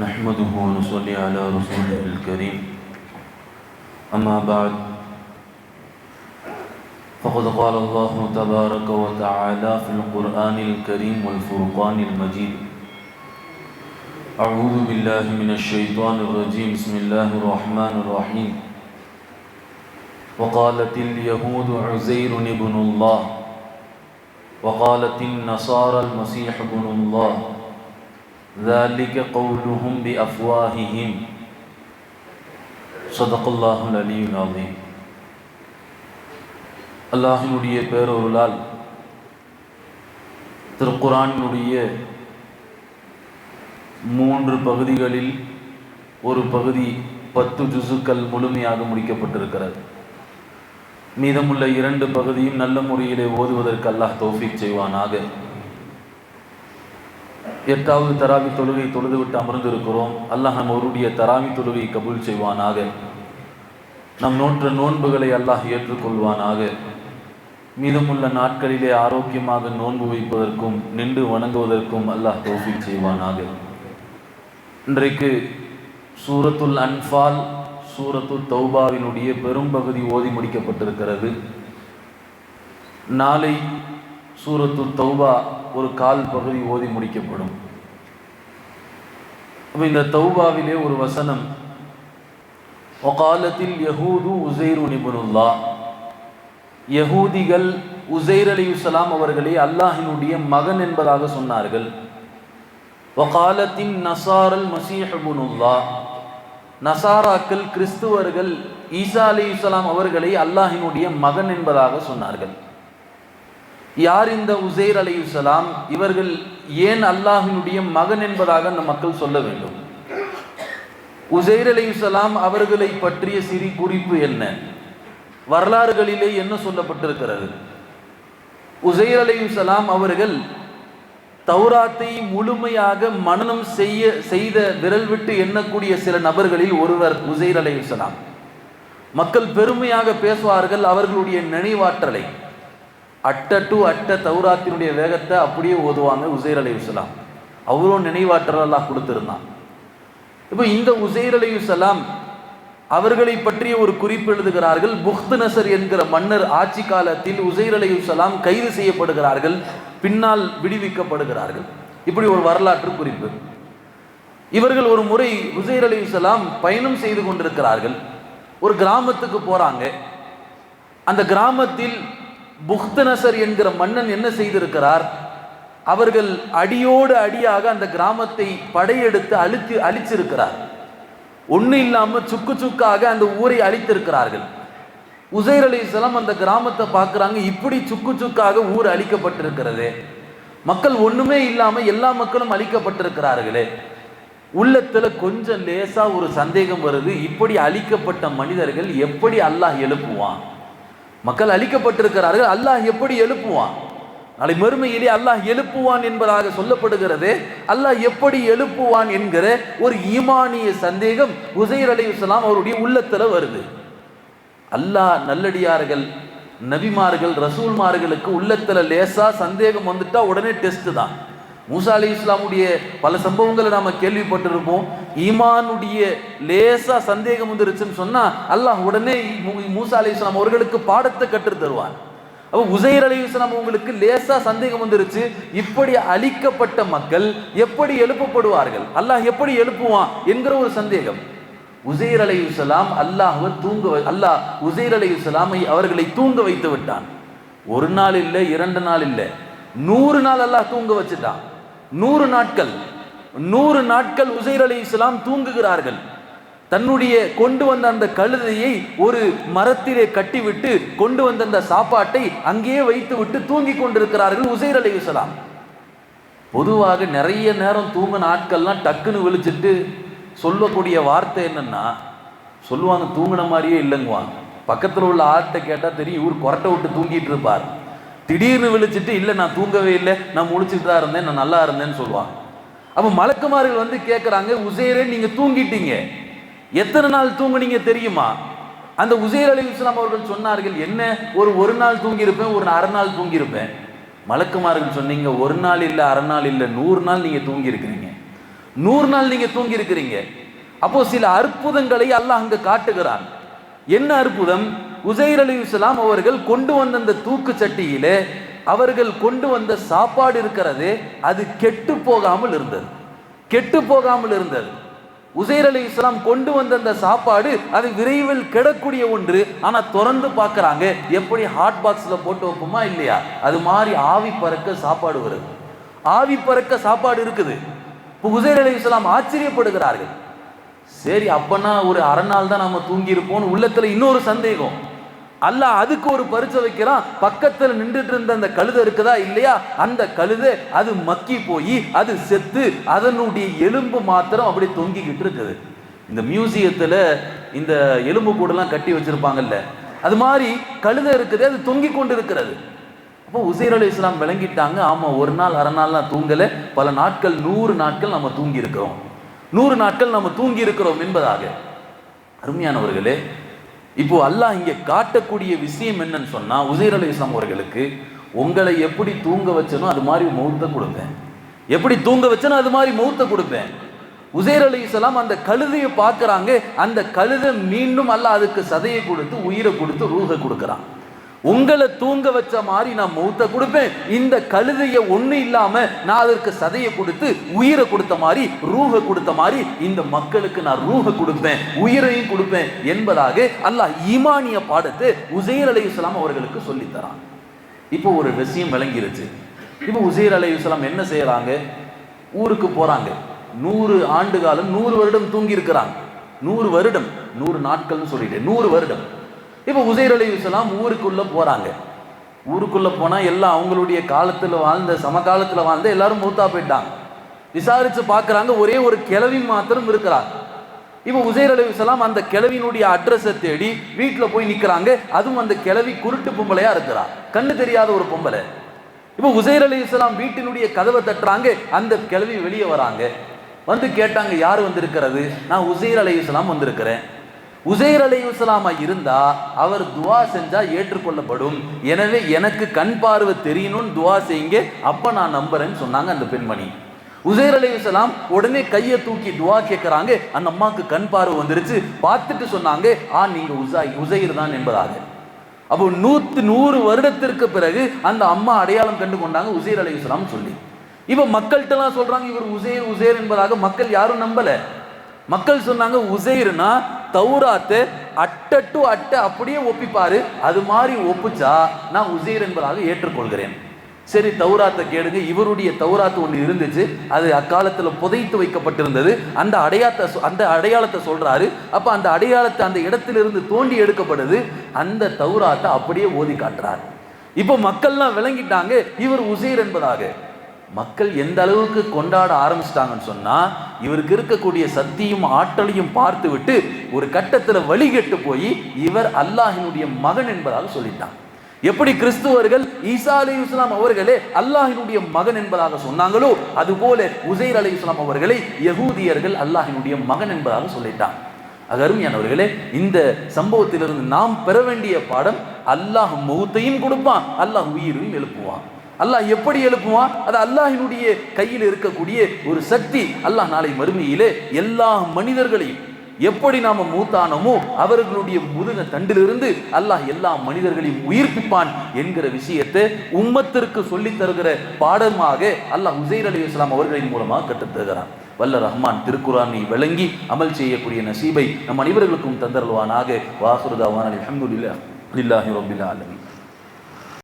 نحمده ونصلي على رسوله الكريم. أما بعد فقد قال الله تبارك وتعالى في القرآن الكريم والفرقان المجيد. أعوذ بالله من الشيطان الرجيم. بسم الله الرحمن الرحيم. وقالت اليهود عزير ابن الله وقالت النصارى المسيح ابن الله ذلك قولهم بأفواههم صدق الله العلي العظيم அல்லாஹினுடைய பேரொருளால் திருக்குரானினுடைய மூன்று பகுதிகளில் ஒரு பகுதி பத்து ஜுசுக்கள் முழுமையாக முடிக்கப்பட்டிருக்கிறது மீதமுள்ள இரண்டு பகுதியும் நல்ல முறையிலே ஓதுவதற்கு அல்லாஹ் தௌஃபீக் செய்வானாக எட்டாவது தராவி தொழுகை தொழுதுவிட்டு அமர்ந்திருக்கிறோம். அல்லாஹ் நம் ஒருடைய தராவி தொழுகை கபூல் செய்வானாக. நம் நோற்ற நோன்புகளை அல்லாஹ் ஏற்றுக்கொள்வானாக. மீதமுள்ள நாட்களிலே ஆரோக்கியமாக நோன்பு வைப்பதற்கும் நின்று வணங்குவதற்கும் அல்லாஹ் தௌஃபீக் செய்வானாக. இன்றைக்கு சூரத்துல் அன்ஃபால் சூரத்துல் தௌபாவினுடைய பெரும்பகுதி ஓதி முடிக்கப்பட்டிருக்கிறது. நாளை சூரத்து தௌபா ஒரு கால் பகுதி ஓதி முடிக்கப்படும். அப்போ இந்த தௌபாவிலே ஒரு வசனம் ஒகாலத்தில் யஹூது உசைர் நிபுனுல்லா யகூதிகள் உசைர் அலியுசலாம் அவர்களே அல்லாஹினுடைய மகன் என்பதாக சொன்னார்கள். வகாலத்தின் நசாரல் மசீஹபுனுல்லா நசாராக்கள் கிறிஸ்துவர்கள் ஈசா அலியுசலாம் அவர்களை அல்லாஹினுடைய மகன் என்பதாக சொன்னார்கள். யார் இந்த உசைர் அலியுசலாம் இவர்கள் ஏன் அல்லாஹினுடைய மகன் என்பதாக அந்த மக்கள் சொல்ல வேண்டும். உசைர் அலியுசலாம் அவர்களை பற்றிய சிறி குறிப்பு என்ன? வரலாறுகளிலே என்ன சொல்லப்பட்டிருக்கிறது? உசைர் அலியுசலாம் அவர்கள் தௌராத்தை முழுமையாக மனனம் செய்ய செய்த விரல் விட்டு எண்ணக்கூடிய சில நபர்களில் ஒருவர் உசைர் அலியுசலாம் மக்கள் பெருமையாக பேசுவார்கள் அவர்களுடைய நினைவாற்றலை. அட்ட டு அட்ட தௌராத்தினுடைய வேகத்தை அப்படியே ஓதுவாங்க உசைர் அலியுசலாம். அவரும் நினைவாற்றலாம் கொடுத்துருந்தான். இப்போ இந்த உசைர் அலியுசலாம் அவர்களை பற்றிய ஒரு குறிப்பு எழுதுகிறார்கள். புஹ்து நசர் என்கிற மன்னர் ஆட்சி காலத்தில் உசைர் அலையுசலாம் கைது செய்யப்படுகிறார்கள். பின்னால் விடுவிக்கப்படுகிறார்கள். இப்படி ஒரு வரலாற்று குறிப்பு. இவர்கள் ஒரு முறை உசைர் அலையுசலாம் பயணம் செய்து கொண்டிருக்கிறார்கள். ஒரு கிராமத்துக்கு போறாங்க. அந்த கிராமத்தில் புக்தனசர் என்கிற மன்னன் என்ன செய்திருக்கிறார்? அவர்கள் அடியோடு அடியாக அந்த கிராமத்தை படையெடுத்து அழித்து அழிச்சிருக்கிறார். ஒன்றும் இல்லாமல் சுக்கு சுக்காக அந்த ஊரை அழித்திருக்கிறார்கள். உசைர் அலி இஸ்லாம் அந்த கிராமத்தை பார்க்குறாங்க இப்படி சுக்கு சுக்காக ஊர் அழிக்கப்பட்டிருக்கிறது. மக்கள் ஒன்றுமே இல்லாமல் எல்லா மக்களும் அழிக்கப்பட்டிருக்கிறார்களே. உள்ளத்தில் கொஞ்சம் லேசாக ஒரு சந்தேகம் வருது இப்படி அழிக்கப்பட்ட மனிதர்கள் எப்படி அல்லாஹ் எழுப்புவான்? மக்கள் அழிக்கப்பட்டிருக்கிறார்கள். அல்லாஹ் எப்படி எழுப்புவான்? நாளை மறுமையிலே அல்லாஹ் எழுப்புவான் என்பதாக சொல்லப்படுகிறது. அல்லாஹ் எப்படி எழுப்புவான் என்கிற ஒரு ஈமானிய சந்தேகம் உசைர் அலி இஸ்லாம் அவருடைய உள்ளத்தில் வருது. அல்லாஹ் நல்லடியார்கள் நபிமார்கள் ரசூல்மார்களுக்கு உள்ளத்தில் லேசா சந்தேகம் வந்துட்டா உடனே டெஸ்ட் தான். மூசா அலி இஸ்லாமுடைய பல சம்பவங்களை நாம கேள்விப்பட்டிருப்போம். ஈமானுடைய லேசா சந்தேகம் வந்துருச்சுன்னு சொன்னா அல்லாஹ் உடனே மூசா அலி இஸ்லாம் அவர்களுக்கு பாடத்தை கற்று தருவான் அப்போ உசைர் அலி இஸ்லாம் உங்களுக்கு லேசா சந்தேகம் வந்துருச்சு. இப்படி அழிக்கப்பட்ட மக்கள் எப்படி எழுப்பப்படுவார்கள்? அல்லாஹ் எப்படி எழுப்புவான் என்கிற ஒரு சந்தேகம். உசைர் அலி இஸ்லாம் அல்லாஹ் தூங்க அல்லாஹ் உசைர் அலி இஸ்லாமை அவர்களை தூங்க வைத்து விட்டான். ஒரு நாள் இல்லை இரண்டு நாள் இல்லை. நூறு நாள் அல்லாஹ் தூங்க வச்சுட்டான். நூறு நாட்கள் நூறு நாட்கள் உசைர் அலி இஸ்லாம் தூங்குகிறார்கள். தன்னுடைய கொண்டு வந்த அந்த கழுதையை ஒரு மரத்திலே கட்டிவிட்டு கொண்டு வந்த அந்த சாப்பாட்டை அங்கேயே வைத்து விட்டு தூங்கி கொண்டிருக்கிறார்கள் உசைர் அலி இஸ்லாம். பொதுவாக நிறைய நேரம் தூங்கின ஆட்கள்லாம் டக்குன்னு விழிச்சிட்டு சொல்லக்கூடிய வார்த்தை என்னன்னா சொல்லுவாங்க தூங்கின மாதிரியே இல்லைங்குவாங்க. பக்கத்தில் உள்ள ஆட்டை கேட்டால் தெரியும் இவர் கொரட்டை விட்டு தூங்கிட்டு இருப்பார். திடீர்னு விழிச்சிட்டு இல்லை நான் தூங்கவே இல்லை நான் முழிச்சிட்டு தான் இருந்தேன் நான் நல்லா இருந்தேன்னு சொல்லுவாங்க. அப்போ மலக்குமார்கள் வந்து கேட்குறாங்க உசேரே நீங்கள் தூங்கிட்டீங்க. எத்தனை நாள் தூங்குனீங்க தெரியுமா? அந்த உசேர் அலி இஸ்லாம் அவர்கள் சொன்னார்கள் என்ன ஒரு ஒரு நாள் தூங்கியிருப்பேன் ஒரு அரை நாள் தூங்கியிருப்பேன். மலக்குமார்கள் சொன்னீங்க ஒரு நாள் இல்லை அரை நாள் இல்லை நூறு நாள் நீங்கள் தூங்கியிருக்கிறீங்க. நூறு நாள் நீங்கள் தூங்கியிருக்கிறீங்க. அப்போது அப்போ சில அற்புதங்களை அல்லாஹ் அங்கே காட்டுகிறான். என்ன அற்புதம்? உசைர் அலி இஸ்லாம் அவர்கள் கொண்டு வந்த அந்த தூக்கு சட்டியிலே அவர்கள் கொண்டு வந்த சாப்பாடு இருக்கிறது அது கெட்டு போகாமல் இருந்தது. கெட்டு போகாமல் இருந்தது. உசைர் அலி இஸ்லாம் கொண்டு வந்த அந்த சாப்பாடு அது விரைவில் கெடக்கூடிய ஒன்று. ஆனால் திறந்து பார்க்குறாங்க எப்படி ஹாட் பாக்ஸில் போட்டு வைப்போமா இல்லையா? அது மாதிரி ஆவி பறக்க சாப்பாடு வருது. ஆவி பறக்க சாப்பாடு இருக்குது. இப்போ உசைர் அலி இஸ்லாம் ஆச்சரியப்படுகிறார்கள். சரி அப்பனா ஒரு அரை நாள் தான் நம்ம தூங்கியிருப்போம்னு உள்ளத்தில் இன்னொரு சந்தேகம். அல்ல அதுக்கு ஒரு பரிச்சை வைக்கிறான். பக்கத்தில் நின்றுட்டு இருந்த அந்த கழுதை இருக்குதா இல்லையா? அந்த கழுதை அது மக்கி போய் அது செத்து அதனுடைய எலும்பு மாத்திரம் அப்படி தொங்கிக்கிட்டு இருக்குது. இந்த மியூசியத்தில் இந்த எலும்பு கூடெல்லாம் கட்டி வச்சிருப்பாங்கல்ல. அது மாதிரி கழுதை இருக்குது அது தொங்கி கொண்டு இருக்கிறது அப்போ உசைர் அலி இஸ்லாம் விளங்கிட்டாங்க. ஆமாம் ஒரு நாள் அரை நாள்லாம் தூங்கலை. பல நாட்கள் நூறு நாட்கள் நம்ம தூங்கி இருக்கிறோம் நூறு நாட்கள் நம்ம தூங்கி இருக்கிறோம் என்பதாக. அருமையானவர்களே இப்போ அல்லாஹ் இங்கே காட்டக்கூடிய விஷயம் என்னன்னு சொன்னா உசைர் அலி இஸ்லாம் அவர்களுக்கு உங்களை எப்படி தூங்க வச்சனோ அது மாதிரி மௌத்த கொடுப்பேன். எப்படி தூங்க வச்சனோ அது மாதிரி மௌத்த கொடுப்பேன். உசேர் அலி இஸ்லாம் அந்த கழுதையை பார்க்குறாங்க அந்த கழுதை மீண்டும் அல்லாஹ் அதுக்கு சதையை கொடுத்து உயிரை கொடுத்து ரூகை கொடுக்குறான். உங்களை தூங்க வச்ச மாதிரி நான் மௌத்த கொடுப்பேன். இந்த கழுதைய ஒண்ணு இல்லாம நான் அதற்கு சதையை கொடுத்து உயிரை கொடுத்த மாதிரி ரூஹ கொடுத்த மாதிரி இந்த மக்களுக்கு நான் ரூஹ கொடுப்பேன் உயிரையும் கொடுப்பேன் என்பதாக அல்லாஹ் ஈமானிய பாடத்தை உசைர் அலி இஸ்லாம் அவர்களுக்கு சொல்லித்தரான். இப்போ ஒரு விஷயம் விளங்கிருச்சு. இப்போ உசைர் அலி இஸ்லாம் என்ன செய்யறாங்க? ஊருக்கு போறாங்க. நூறு ஆண்டு காலம் நூறு வருடம் தூங்கி இருக்கிறாங்க நூறு வருடம் நூறு நாட்கள்னு சொல்லிட்டு நூறு வருடம். இப்போ உசைர் அலி இஸ்லாம் ஊருக்குள்ளே போகிறாங்க ஊருக்குள்ளே போனால் எல்லாம் அவங்களுடைய காலத்தில் வாழ்ந்த சமகாலத்தில் வாழ்ந்த எல்லாரும் மூத்தா போயிட்டாங்க. விசாரித்து பார்க்குறாங்க ஒரே ஒரு கிழவி மாத்திரம் இருக்கிறாங்க. இப்போ உசைர் அலி இஸ்லாம் அந்த கிளவினுடைய அட்ரஸை தேடி வீட்டில் போய் நிற்கிறாங்க அதுவும் அந்த கிழவி குருட்டு பொம்பளையாக இருக்கிறார் கண்ணு தெரியாத ஒரு பொம்பளை. இப்போ உசைர் அலி இஸ்லாம் வீட்டினுடைய கதவை தட்டுறாங்க. அந்த கிழவி வெளியே வராங்க. வந்து கேட்டாங்க யார் வந்திருக்கிறது? நான் உசைர் அலி இஸ்லாம் வந்திருக்கிறேன். உசைர் அலை இஸ்லாமா இருந்தா அவர் துவா செஞ்சா ஏற்றுக்கொள்ளப்படும். எனவே எனக்கு கண் பார்வை தெரியணும்னு துவா செய்யுங்க அப்ப நான் நம்புறேன்னு சொன்னாங்க அந்த பெண்மணி. உசைர் அலை இஸ்லாம் உடனே கையை தூக்கி துவா கேட்குறாங்க அந்த அம்மாவுக்கு கண் பார்வை வந்துருச்சு. பார்த்துட்டு சொன்னாங்க ஆ நீங்க உசாய் உசைர் தான் என்பதாக. அப்போ நூத்து நூறு வருடத்திற்கு பிறகு அந்த அம்மா அடையாளம் கண்டு கொண்டாங்க உசைர் அலை இஸ்லாம் சொல்லி. இப்ப மக்கள்கிட்டலாம் சொல்றாங்க இவர் உசேர் உசேர் என்பதாக. மக்கள் யாரும் நம்பல. மக்கள் சொன்னாங்க உசைர்னா தௌராத்து அட்ட டு அட்டை அப்படியே ஒப்பிப்பாரு. அது மாதிரி ஒப்பிச்சா நான் உசைர் என்பதாக ஏற்றுக்கொள்கிறேன். சரி தௌராத்தை கேடுங்க இவருடைய தௌராத்து ஒன்று இருந்துச்சு. அது அக்காலத்தில் புதைத்து வைக்கப்பட்டிருந்தது. அந்த அடையாளத்தை அந்த அடையாளத்தை சொல்றாரு. அப்போ அந்த அடையாளத்தை அந்த இடத்திலிருந்து தோண்டி எடுக்கப்படுது. அந்த தௌராத்தை அப்படியே ஓதி காட்டுறார். இப்போ மக்கள்லாம் விளங்கிட்டாங்க இவர் உசைர் என்பதாக. மக்கள் எந்த அளவுக்கு கொண்டாட ஆரம்பிச்சிட்டாங்கன்னு சொன்னா இவருக்கு இருக்கக்கூடிய சக்தியும் ஆற்றலையும் பார்த்து விட்டு ஒரு கட்டத்துல வழிகெட்டு போய் இவர் அல்லாஹினுடைய மகன் என்பதாக சொல்லிட்டான் எப்படி கிறிஸ்துவர்கள் ஈசா அலி இஸ்லாம் அவர்களே அல்லாஹினுடைய மகன் என்பதாக சொன்னாங்களோ அதுபோல உசைர் அலி இஸ்லாம் அவர்களை யகூதியர்கள் அல்லாஹினுடைய மகன் என்பதாக சொல்லிட்டான் அது அருமையானவர்களே இந்த சம்பவத்திலிருந்து நாம் பெற வேண்டிய பாடம் அல்லாஹ் முகத்தையும் கொடுப்பான் அல்லாஹ் உயிரையும் எழுப்புவான். அல்லாஹ் எப்படி எழுப்புவான்? அது அல்லாஹினுடைய கையில் இருக்கக்கூடிய ஒரு சக்தி. அல்லாஹ் நாளை மறுமையிலே எல்லா மனிதர்களையும் எப்படி நாம மூத்தானோமோ அவர்களுடைய முதுக தண்டிலிருந்து அல்லாஹ் எல்லா மனிதர்களையும் உயிர்ப்பிப்பான் என்கிற விஷயத்தை உம்மத்திற்கு சொல்லித் தருகிற பாடமாக அல்லாஹ் உசைர் அலி இஸ்லாம் அவர்களின் மூலமாக கற்றுத்தருகிறான் வல்ல ரஹ்மான் திருக்குறானை விளங்கி அமல் செய்யக்கூடிய நசீபை நம் அனைவர்களுக்கும் தந்தருள்வானாக. வாசுருதாவான் அலமதுல்லா இல்லாஹி ரபில் ஆலமீன்.